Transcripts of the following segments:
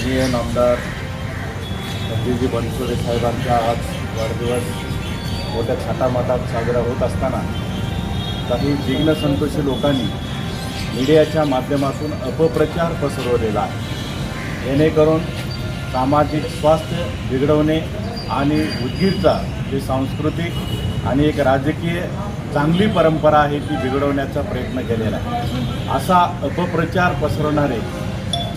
माननीय आमदार संजीवजी बनसोडे साहेबांचा आज वाढदिवस मोठ्या थाटामाटात साजरा होत असताना काही जिग्नसंतोषी लोकांनी मीडियाच्या माध्यमातून अपप्रचार पसरवलेला आहे. जेणेकरून सामाजिक स्वास्थ्य बिघडवणे आणि उदगीरचा जी सांस्कृतिक आणि एक राजकीय चांगली परंपरा आहे ती बिघडवण्याचा प्रयत्न केलेला आहे. असा अपप्रचार पसरवणारे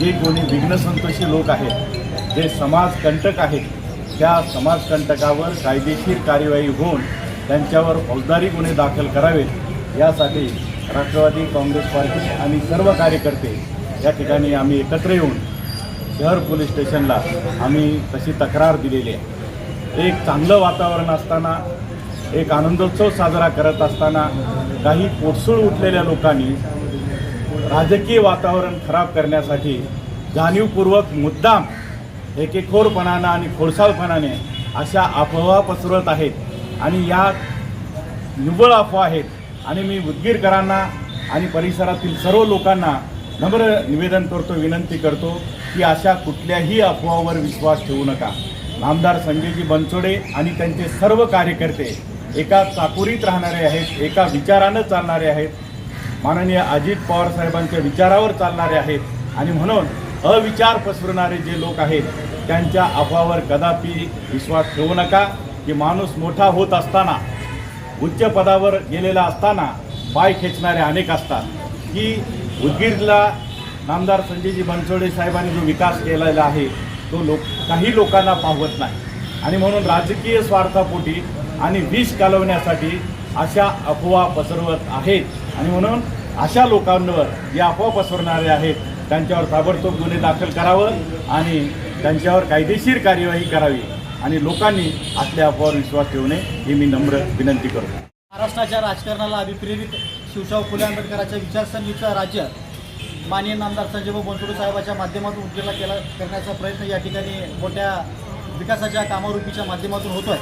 जे कोणी विघ्नसंतोषी लोक आहेत जे समाजकंटक आहेत त्या समाजकंटकावर कायदेशीर कार्यवाही होऊन त्यांच्यावर फौजदारी गुन्हे दाखल करावेत यासाठी राष्ट्रवादी काँग्रेस पार्टी आणि सर्व कार्यकर्ते या ठिकाणी आम्ही एकत्र येऊन शहर पोलीस स्टेशनला आम्ही तशी तक्रार दिलेली आहे. एक चांगलं वातावरण असताना एक आनंदोत्सव साजरा करत असताना काही पोटसूळ उठलेल्या लोकांनी राजकीय वातावरण खराब करण्यासाठी जाणीवपूर्वक मुद्दाम एकेखोरपणानं आणि खोडसाळपणाने अशा अफवा पसरवत आहेत आणि या निव्वळ अफवा आहेत. आणि मी उदगीरकरांना आणि परिसरातील सर्व लोकांना नम्र निवेदन करतो विनंती करतो की अशा कुठल्याही अफवावर विश्वास ठेवू नका. आमदार संजयजी बनसोडे आणि त्यांचे सर्व कार्यकर्ते एका चाकुरीत राहणारे आहेत एका विचारानं चालणारे आहेत. माननीय अजित पवार साहेबांच्या विचारावर चालणारे आहेत. आणि म्हणून अविचार पसरवणारे जे लोक आहेत त्यांच्या अफवावर कदापि विश्वास ठेवू नका. की माणूस मोठा होत असताना उच्च पदावर गेलेला असताना पाय खेचणारे अनेक असतात. की उदगीरला नामदार संजयजी बनसोडे साहेबांनी जो विकास केलेला आहे तो लोक काही लोकांना पाहवत नाही. आणि म्हणून राजकीय स्वार्थापोटी आणि विष कालवण्यासाठी अशा अफवा पसरवत आहेत. आणि म्हणून अशा लोकांवर जे अफवा पसरणारे आहेत त्यांच्यावर ताबडतोब गुन्हे दाखल करावं आणि त्यांच्यावर कायदेशीर कार्यवाही करावी आणि लोकांनी आपल्या अफवावर विश्वास ठेवू नये ही मी नम्र विनंती करतो. महाराष्ट्राच्या राजकारणाला अभिप्रेरित शिवशाहू फुले आंबेडकरांच्या विचारसरणीचं राज्य माननीय नामदार संजयभाऊ बनसोडे साहेबाच्या माध्यमातून उद्योगला केला करण्याचा प्रयत्न या ठिकाणी मोठ्या विकासाच्या कामारूपीच्या माध्यमातून होतोय.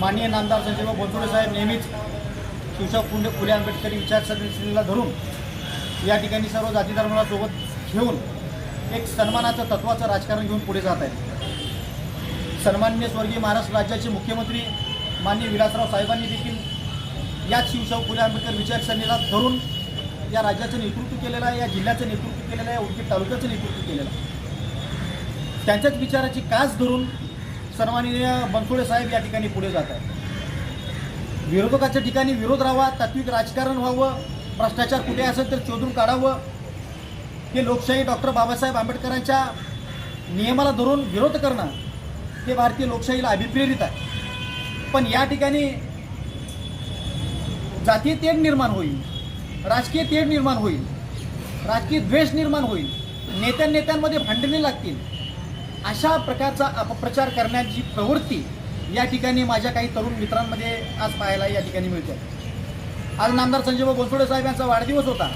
माननीय नामदार संजयभाऊ बनसोडे साहेब नेहमीच शिवशाहू पुणे फुले आंबेडकरी विचारसरणीला धरून या ठिकाणी सर्व जाती धर्माला सोबत घेऊन एक सन्मानाचं तत्वाचं राजकारण घेऊन पुढे जात आहेत. सन्मान्य स्वर्गीय महाराष्ट्र राज्याचे मुख्यमंत्री माननीय विलासराव साहेबांनी देखील याच शिवशाहू फुले आंबेडकर विचारसरणीला धरून या राज्याचं नेतृत्व केलेलं आहे या जिल्ह्याचं नेतृत्व केलेलं आहे उडकी तालुक्याचं नेतृत्व केलेलं आहे. त्यांच्याच विचाराची कास धरून सन्माननीय बनसोडे साहेब या ठिकाणी पुढे जात आहेत. विरोधकाच्या ठिकाणी विरोध राहावा तात्विक राजकारण व्हावं भ्रष्टाचार कुठे असेल तर शोधून काढावं. हे लोकशाही डॉक्टर बाबासाहेब आंबेडकरांच्या नियमाला धरून विरोध करणं हे भारतीय लोकशाहीला अभिप्रेरित आहे. पण या ठिकाणी जातीय तेढ निर्माण होईल राजकीय तेढ निर्माण होईल राजकीय द्वेष निर्माण होईल नेत्या नेत्यांमध्ये भांडणे लागतील अशा प्रकारचा अपप्रचार करण्याची प्रवृत्ती या ठिकाणी माझ्या काही तरुण मित्रांमध्ये आज पाहायला या ठिकाणी मिळते आज नामदार संजय बनसोडे साहेब यांचा वाढदिवस होता.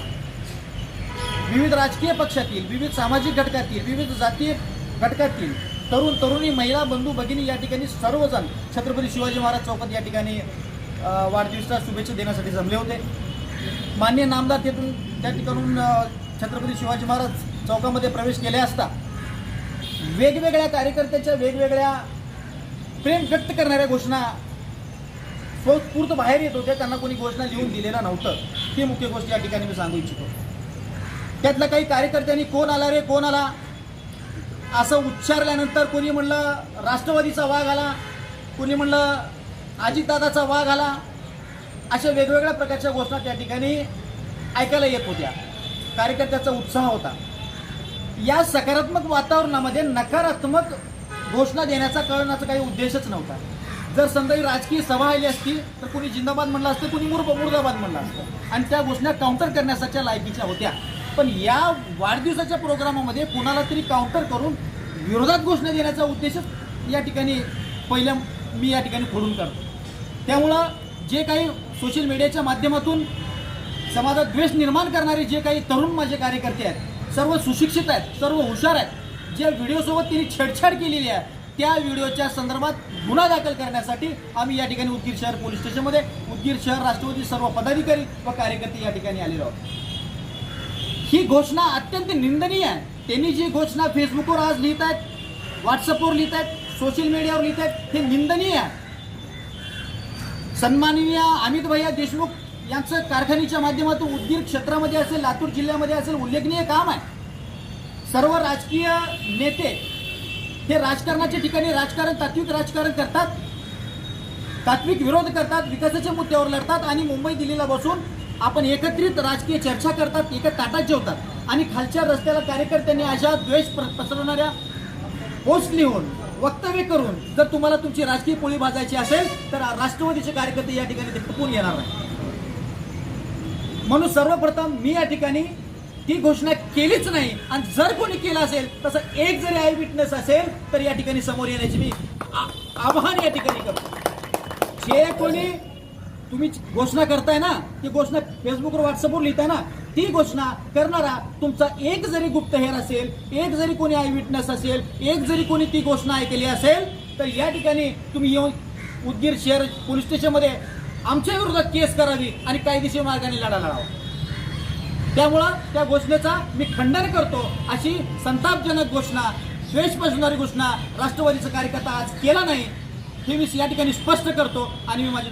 विविध राजकीय पक्षातील विविध सामाजिक घटकातील विविध जातीय घटकातील तरुण तरुणी महिला बंधू भगिनी या ठिकाणी सर्वजण छत्रपती शिवाजी महाराज चौकात या ठिकाणी वाढदिवसाला शुभेच्छा देण्यासाठी जमले होते. मान्य नामदार तेथून त्या ठिकाणून छत्रपती शिवाजी महाराज चौकामध्ये प्रवेश केले असता वेगवेगळ्या कार्यकर्त्याच्या वेगवेगळ्या प्रेम व्यक्त करणाऱ्या घोषणा स्वस्फूर्त बाहेर येत होत्या त्यांना कोणी घोषणा लिहून दिलेला नव्हतं. ही मुख्य गोष्ट या ठिकाणी मी सांगू इच्छितो. त्यातल्या काही कार्यकर्त्यांनी कोण आला रे कोण आला? असं उच्चारल्यानंतर कोणी म्हणलं राष्ट्रवादीचा वाघ आला? कोणी म्हणलं अजितदादाचा वाघ आला? अशा वेगवेगळ्या प्रकारच्या घोषणा त्या ठिकाणी ऐकायला येत होत्या. कार्यकर्त्याचा उत्साह होता. या सकारात्मक वातावरणामध्ये नकारात्मक घोषणा देण्याचा कळण्याचा काही उद्देशच नव्हता. जर समजा ही राजकीय सभा आली असती तर कोणी जिंदाबाद म्हणलं असतं कोणी मुर मुर्दाबाद म्हणलं असतं. आणि त्या घोषणा काउंटर करण्यासाठीच्या लायकीच्या होत्या. पण या वाढदिवसाच्या प्रोग्रामामध्ये कोणाला तरी काउंटर करून विरोधात घोषणा देण्याचा उद्देशच या ठिकाणी पहिल्या मी या ठिकाणी फोडून करतो त्यामुळं जे काही सोशल मीडियाच्या माध्यमातून समाजात द्वेष निर्माण करणारे जे काही तरुण माझे कार्यकर्ते आहेत सर्व सुशिक्षित आहेत सर्व हुशार आहेत ज्या व्हिडिओसोबत त्यांनी छेडछाड केलेली आहे त्या व्हिडिओच्या संदर्भात गुन्हा दाखल करण्यासाठी आम्ही या ठिकाणी उदगीर शहर पोलीस स्टेशनमध्ये उदगीर शहर राष्ट्रवादी सर्व पदाधिकारी व कार्यकर्ते या ठिकाणी आलेलो आहोत. ही घोषणा अत्यंत निंदनीय आहे. त्यांनी जी घोषणा फेसबुकवर आज लिहित आहेत व्हॉट्सअपवर लिहित आहेत सोशल मीडियावर लिहित आहेत हे निंदनीय आहे. सन्माननीय अमित भैया देशमुख यांचं कारखान्याच्या माध्यमातून उदगीर क्षेत्रामध्ये असेल लातूर जिल्ह्यामध्ये असेल उल्लेखनीय काम आहे. सर्व राजकीय नेते हे राजकारणाच्या ठिकाणी राजकारण तात्विक राजकारण करतात. तात्विक विरोध करतात विकासाच्या मुद्द्यावर लढतात आणि मुंबई दिल्लीला बसून आपण एकत्रित राजकीय चर्चा करतात एका ताटात जेवतात. आणि खालच्या रस्त्याला कार्यकर्त्यांनी अशा द्वेष पसरवणाऱ्या पोस्ट लिहून वक्तव्य करून जर तुम्हाला तुमची राजकीय पोळी भाजायची असेल तर राष्ट्रवादीचे कार्यकर्ते या ठिकाणी ते खपून येणार नाही म्हणून सर्वप्रथम मी या ठिकाणी ती घोषणा केलीच नाही. आणि जर कोणी केलं असेल तसं एक जरी आय विटनेस असेल तर या ठिकाणी समोर येण्याची मी आ- आवाहन या ठिकाणी करतो. जे कोणी तुम्ही घोषणा करताय ना ती घोषणा फेसबुकवर व्हॉट्सअपवर लिहिताय ना ती घोषणा करणारा तुमचा एक जरी गुप्तहेर असेल एक जरी कोणी आय विटनेस असेल एक जरी कोणी ती घोषणा ऐकली असेल तर या ठिकाणी तुम्ही येऊन उदगीर शहर पोलीस स्टेशनमध्ये आमच्या विरोधात केस करावी आणि कायदेशीर मार्गाने लढा लढावा. त्यामुळं त्या घोषणेचा मी खंडन करतो अशी संतापजनक घोषणा द्वेष पसणारी घोषणा राष्ट्रवादीचा कार्यकर्ता आज केला नाही हे मी या ठिकाणी स्पष्ट करतो आणि मी माझी